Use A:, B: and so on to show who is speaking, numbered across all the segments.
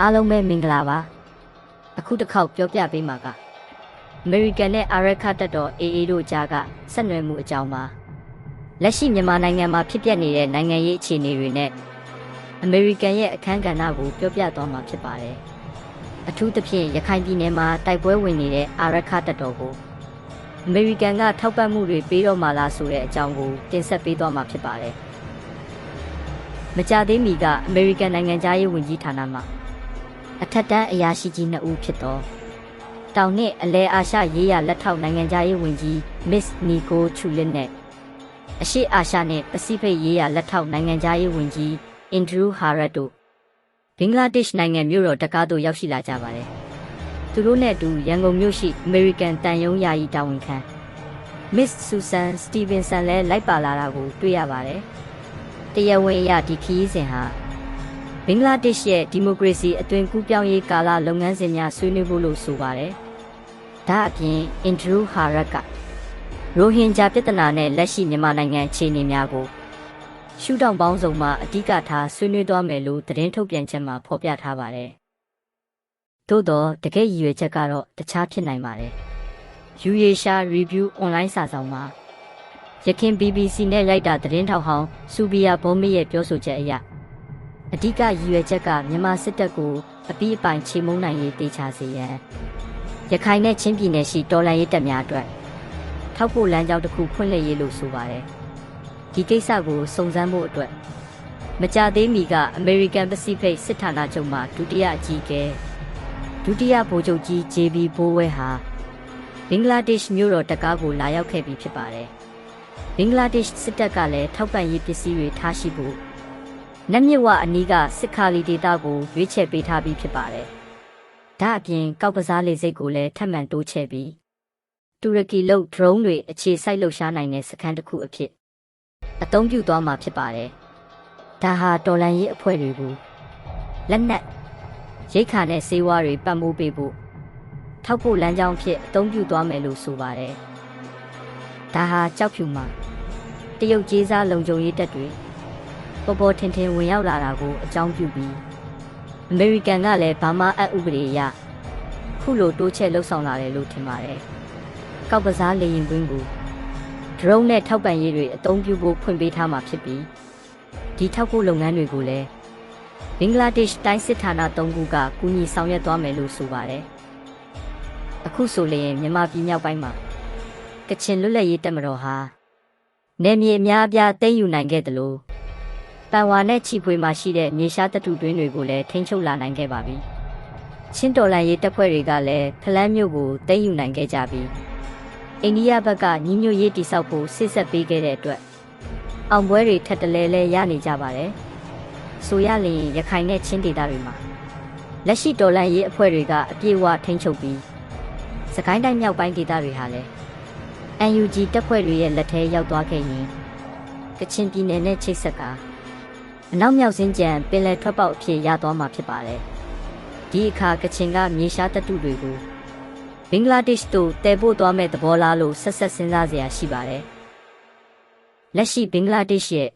A: အားလုံးပဲမင်္ဂလာပါအခုတစ်ခေါက်ပြောပြပေးမှာကအမေရိကန်နဲ့အာရခတပ်တော် AA တို့ကြားကဆက်နွယ်မှုအကြောင်းပါလက်ရှိမြန်မာနိုင်ငံမှာဖြစ်ပျက်နေတဲ့နိုင်ငံရေးအခြေအနေတွေနဲ့အမေရိကန်ရဲ့အခမ်းကဏ္ဍကိုပြောပြသွားမှာဖြစ်ပါတယ်အထူးသဖြင့်ရခိုင်ပြည်နယ်မှာတိုက်ပွဲဝင်နေတဲ့အာရခတပ်တော်ကိုအမေရိကန်ကထောက်ပံ့မှုတွေပေးတော့မှလားဆိုတဲ့အကြောင်းကိုတင်ဆက်ပေးသွားမှာဖြစ်ပါတယ်မကြသေးမီကအမေရိကန်နိုင်ငံသားရေးဝန်ကြီးဌာနမှ အထက်တန်းအရာရှိကြီးနှစ်ဦးဖြစ်သောတောင်နှင့်အလဲအာရှရေးရာလက်ထောက်နိုင်ငံသားရေးဝန်ကြီး Miss Nico Chulin နဲ့အရှိအာရှနဲ့ပစိဖိတ်ရေးရာလက်ထောက်နိုင်ငံသားရေးဝန်ကြီး Andrew Harrod တို့ဘင်္ဂလားဒေ့ရှ်နိုင်ငံမြို့တော်တကားသို့ရောက်ရှိလာကြပါတယ်။သူတို့နဲ့အတူရန်ကုန်မြို့ရှိ American တန်ယုံယာယီတာဝန်ခံ Miss Susan Stevenson လည်းလိုက်ပါလာတာကိုတွေ့ရပါတယ်။တရားဝင်အရာဒီခီးစဉ်ဟာ ဘင်္ဂလားဒေ့ရှ်ရဲ့ဒီမိုကရေစီအသွင်ကူးပြောင်းရေးကာလလုပ်ငန်းစဉ်များဆွေးနွေးဖို့လို့ဆိုပါတယ်။ဒါအပြင်အင်ဒရူဟာရတ်ကရိုဟင်ဂျာပြဿနာနဲ့လက်ရှိမြန်မာနိုင်ငံအခြေအနေများကိုရှုထောင့်ပေါင်းစုံမှာအဓိကထားဆွေးနွေးသွားမယ်လို့သတင်းထုတ်ပြန်ချက်မှာဖော်ပြထားပါတယ်။သို့တော့တကယ့်ရည်ရွယ်ချက်ကတော့တခြားဖြစ်နိုင်ပါတယ်။ UASha Review Online စာဆောင်မှာရခင် BBC နဲ့ရိုက်တာသတင်းထောက်ဟောင်းစူဘီယာဘုံမီရဲ့ပြောဆိုချက်အရ အဓိကရည်ရွယ်ချက်ကမြန်မာစစ်တပ်ကိုအပိအပိုင်ချေမှုန်းနိုင်ရေးတေချာစေရန်ရခိုင်နဲ့ချင်းပြည်နယ်ရှိတော်လှန်ရေးတပ်များအတွက်ထောက်ပို့လမ်းကြောင်းတစ်ခုဖွင့်လှစ်ရေးလို့ဆိုပါတယ်ဒီကိစ္စကိုစုံစမ်းဖို့အတွက်မကြသေးမီက American Pacific စစ်ဌာနချုပ်မှဒုတိယအကြီးအကဲဒုတိယဗိုလ်ချုပ်ကြီး JB ဘိုးဝဲဟာဘင်္ဂလားဒေ့ရှ်မြို့တော်တကားကိုလာရောက်ခဲ့ပြီးဖြစ်ပါတယ်ဘင်္ဂလားဒေ့ရှ်စစ်တပ်ကလည်းထောက်ပံ့ရေးပစ္စည်းတွေထားရှိဖို့ နတ်မြစ်ဝအနီးကစစ်ခါလီဒေတာကိုရွေးချယ်ပေးထားပြီးဖြစ်ပါတယ်။ဒါအပြင်ကောက်ကစားလေစိတ်ကိုလည်းထပ်မံတိုးချဲ့ပြီးတူရကီလုတ် drone တွေအခြေစိုက်လှုပ်ရှားနိုင်တဲ့စခန်းတစ်ခုအဖြစ်အသုံးပြုသွားမှာဖြစ်ပါတယ်။ဒါဟာတော်လန်ရေးအဖွဲ့တွေကိုလက်နက်ရိတ်ခါနဲ့စေဝါတွေပတ်မိုးပေးဖို့ထောက်ဖို့လမ်းကြောင်းဖြစ်အသုံးပြုသွားမယ်လို့ဆိုပါတယ်။ဒါဟာကြောက်ဖြူမှာတရုတ်ကျေးစားလုံခြုံရေးတပ်တွေ ပေါ်ပေါ်ထင်ထင်ဝင်ရောက်လာတာကိုအကြောင်းပြုပြီးအမေရိကန်ကလည်းဘာမှအပ်ဥပဒေအရခုလိုတိုးချဲ့လှုပ်ဆောင်လာတယ်လို့ထင်ပါတယ်။ကောက်ကစားလေရင်ကွင်းကို drone နဲ့ထောက်ပံ့ရေးတွေအသုံးပြုဖို့ဖွင့်ပေးထားမှာဖြစ်ပြီးဒီထောက်ဖို့လုပ်ငန်းတွေကိုလည်းဘင်္ဂလားဒေ့ရှ်တိုင်းစစ်ဌာန၃ခုကကူညီဆောင်ရွက်သွားမယ်လို့ဆိုပါတယ်။အခုဆိုလျင်မြန်မာပြည်မြောက်ပိုင်းမှာကချင်လွတ်လပ်ရေးတပ်မတော်ဟာနယ်မြေအများအပြားသိမ်းယူနိုင်ခဲ့တယ်လို့ တန်ဝါနဲ့ချီဖွေမှာရှိတဲ့မြေရှားတတုတွင်းတွေကိုလည်းထိန်းချုပ်လာနိုင်ခဲ့ပါပြီ။ချင်းတော်လန်ရေးတပ်ဖွဲ့တွေကလည်းဖလန်းမြို့ကိုသိမ်းယူနိုင်ခဲ့ကြပြီးအိန္ဒိယဘက်ကညီညွတ်ရေးတိစောက်ဖို့စစ်ဆက်ပေးခဲ့တဲ့အတွက်အောင်ပွဲတွေထက်တလဲလဲရနေကြပါတယ်။ဆိုရလျင်ရခိုင်နဲ့ချင်းဒေသတွေမှာလက်ရှိတော်လန်ရေးအဖွဲ့တွေကအပြည့်အဝထိန်းချုပ်ပြီးစကိုင်းတိုင်းမြောက်ပိုင်းဒေသတွေဟာလည်း UNG တပ်ဖွဲ့တွေရဲ့လက်ထဲရောက်သွားခဲ့ရင်ကချင်ပြည်နယ်နဲ့ချိတ်ဆက်က အနောက်မြောက်စင်းကြံပင်လယ်ထွက်ပေါက်အဖြစ်ရသွားမှာဖြစ်ပါတယ်။ဒီအခါကချင်ကမြေရှားတပ်တုတွေကိုဘင်္ဂလားဒေ့ရှ်တို့တည်ပို့သွားမဲ့သဘောလားလို့ဆက်ဆက်စဉ်းစားစရာရှိပါတယ်။လက်ရှိဘင်္ဂလားဒေ့ရှ်ရဲ့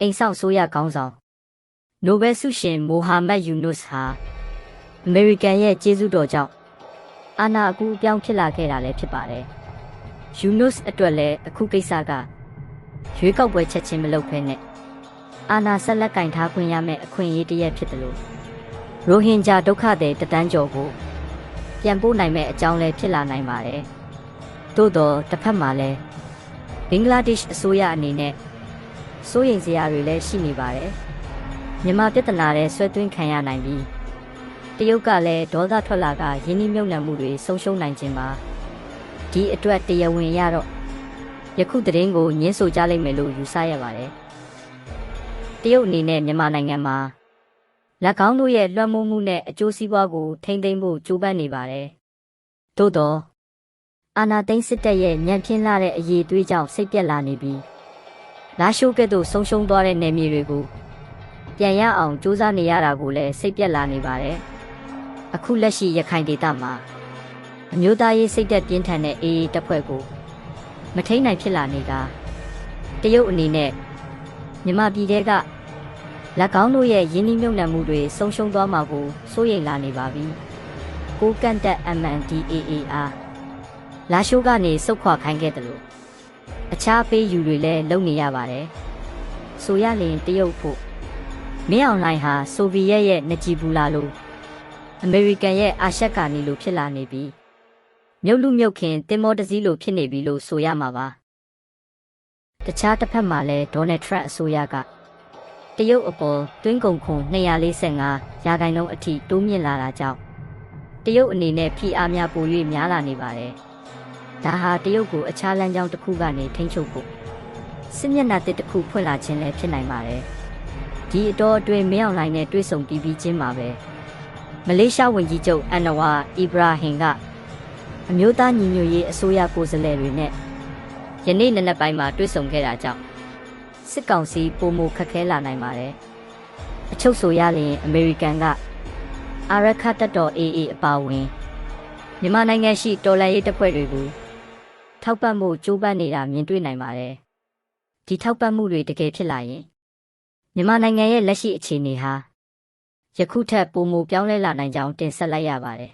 A: အိမ်ဆောင်ဆိုးရခေါင်းဆောင်နိုဘယ်ဆုရှင်မိုဟာမက်ယူနုစ်ဟာအမေရိကန်ရဲ့ကျေးဇူးတော်ကြောင့်အာနာအကူအပြောင်းဖြစ်လာခဲ့တာလည်းဖြစ်ပါတယ်။ယူနုစ်အတွက်လည်းအခုကိစ္စကရွေးကောက်ပွဲချက်ချင်းမလုပ်ဖ ೇನೆ အာနာဆက်လက်ကင်ထားခွင့်ရမယ့်အခွင့်အရေးတရက်ဖြစ်တယ်လို့ရိုဟင်ဂျာဒုက္ခသည်တတန်းကျော်ကိုပြန်ပို့နိုင်မယ့်အကြောင်းလည်းဖြစ်လာနိုင်ပါတယ်။သို့တော့တစ်ဖက်မှာလည်းဘင်္ဂလားဒေ့ရှ်အစိုးရအနေနဲ့စိုးရိမ်စရာတွေလည်းရှိနေပါတယ်။မြန်မာပြည်ထနာတဲ့ဆွဲသွင်းခံရနိုင်ပြီးတရုတ်ကလည်းဒေါသထွက်လာကယင်းနှိမ့်မြုပ်နှံမှုတွေဆုံးရှုံးနိုင်ခြင်းပါဒီအတွက်တရားဝင်ရတော့ယခုသတင်းကိုညှင်းဆိုကြလိမ့်မယ်လို့ယူဆရပါတယ်။ တရုတ်အနေနဲ့မြန်မာနိုင်ငံမှာလက်ကောင်းတို့ရဲ့လွှမ်းမိုးမှုနဲ့အကျိုးစီးပွားကိုထိမ့်သိမ်းဖို့ကြိုးပမ်းနေပါတယ်။သို့တော့အာနာသိန်းစစ်တပ်ရဲ့ညံပြင်းလာတဲ့အရေးသွေးကြောင့်စိတ်ပြက်လာနေပြီးလာရှိုးကဲ့သို့ဆုံးရှုံးသွားတဲ့နယ်မြေတွေကိုပြန်ရအောင်စူးစမ်းနေရတာကိုလည်းစိတ်ပြက်လာနေပါတယ်။အခုလက်ရှိရခိုင်ဒေသမှာအမျိုးသားရေးစိတ်သက်ပြင်းထန်တဲ့အေးအေးတပ်ဖွဲ့ကိုမထိန်နိုင်ဖြစ်လာနေတာတရုတ်အနေနဲ့မြမပြည်တဲက၎ င်းတို့ရဲ့ယင်းနှိမ့်မြုပ်နှံမှုတွေဆုံးရှုံးသွားမှာကိုစိုးရိမ်လာနေပါပြီ။ကိုကန့်တက် MNDAAR လာရှိုးကနေစုတ်ခွာခိုင်းခဲ့တယ်လို့အခြားပေးယူတွေလည်းလုပ်နေရပါတယ်။ဆိုရရင်တရုတ်ဖို့မင်းအောင်လှိုင်ဟာဆိုဗီယက်ရဲ့နကြည်ဘူးလာလို့အမေရိကန်ရဲ့အာရှကာနီလိုဖြစ်လာနေပြီ။မြုပ်လူမြုပ်ခင်တင်မောတစည်းလိုဖြစ်နေပြီလို့ဆိုရမှာပါ။တခြားတစ်ဖက်မှာလည်းဒေါ်နယ်ထရန့်အစိုးရက တရုတ်အပေါ်တွင်းကုန်ခွန်245ရာခိုင်နှုန်းအထိတိုးမြင့်လာတာကြောင့်တရုတ်အနေနဲ့ဖိအားများပို၍များလာနေပါတယ်။ဒါဟာတရုတ်ကိုအခြားလမ်းကြောင်းတစ်ခုကနေထိန်းချုပ်ဖို့စစ်မျက်နှာတစ်တစ်ခုဖွင့်လာခြင်းလည်းဖြစ်နိုင်ပါတယ်။ဒီအတော်အတွင်းမင်းအောင်လှိုင်နဲ့တွေ့ဆုံပြီးပြီးချင်းပါပဲ။မလေးရှားဝန်ကြီးချုပ်အန်နဝါအီဘရာဟင်ကအမျိုးသားညီညွတ်ရေးအစိုးရကိုယ်စားလှယ်တွေနဲ့ယနေ့နံနက်ပိုင်းမှာတွေ့ဆုံခဲ့တာကြောင့် စစ်ကောင်စီပုံမခက်ခဲလာနိုင်ပါတယ်။အချုပ်ဆိုရရင်အမေရိကန်ကအာရခတပ်တော် AA အပါအဝင်မြန်မာနိုင်ငံရှိတော်လှန်ရေးတပ်ဖွဲ့တွေကိုထောက်ပံ့မှုကြိုးပမ်းနေတာမြင်တွေ့နိုင်ပါတယ်။ဒီထောက်ပံ့မှုတွေတကယ်ဖြစ်လာရင်မြန်မာနိုင်ငံရဲ့လက်ရှိအခြေအနေဟာယခုထက်ပိုမိုပြောင်းလဲလာနိုင်ကြောင်းတင်ဆက်လိုက်ရပါတယ်